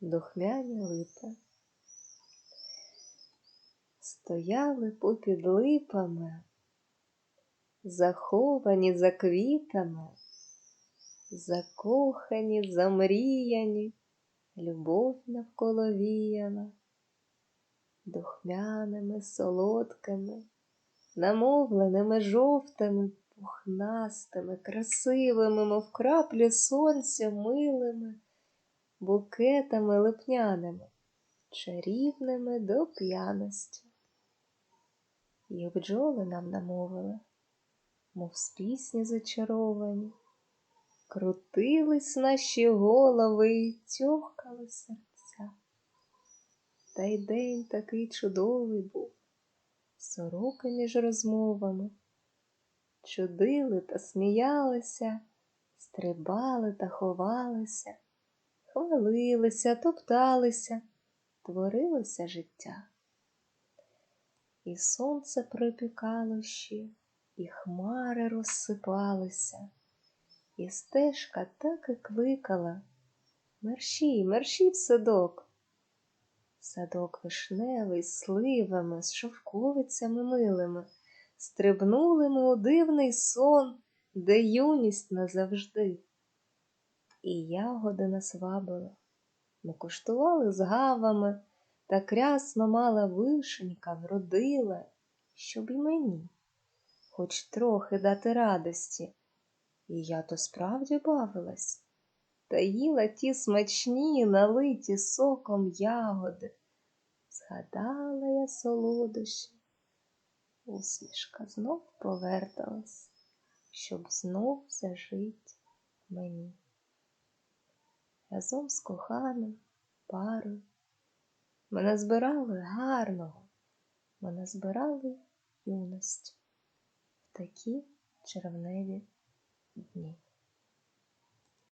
духмяні липи. Стояли попід липами, заховані за квітами, закохані, замріяні, любов навколо віяла, духмяними, солодкими, намовленими жовтими, пухнастими, красивими, мов краплі сонця, милими, букетами липняними, чарівними до п'яності. І бджоли нам намовили, мов з пісні зачаровані, крутились наші голови і тьохкали серця. Та й день такий чудовий був, сороки між розмовами, чудили та сміялися, стрибали та ховалися, хвалилися, топталися, творилося життя. І сонце припікало ще, і хмари розсипалися, і стежка так і кликала Мерщій, мерщій в садок. Садок вишневий, з сливами, з шовковицями милими, стрибнули ми у дивний сон, де юність назавжди. І ягоди нас вабили, ми куштували з гавами, та крясно мала вишенька вродила, щоб і мені хоч трохи дати радості. І я то справді бавилась, та їла ті смачні, налиті соком ягоди. Згадала я солодощі, усмішка знов поверталась, щоб знов зажить мені. Разом з коханим парою ми назбирали гарного, ми назбирали юності в такі червневі дні.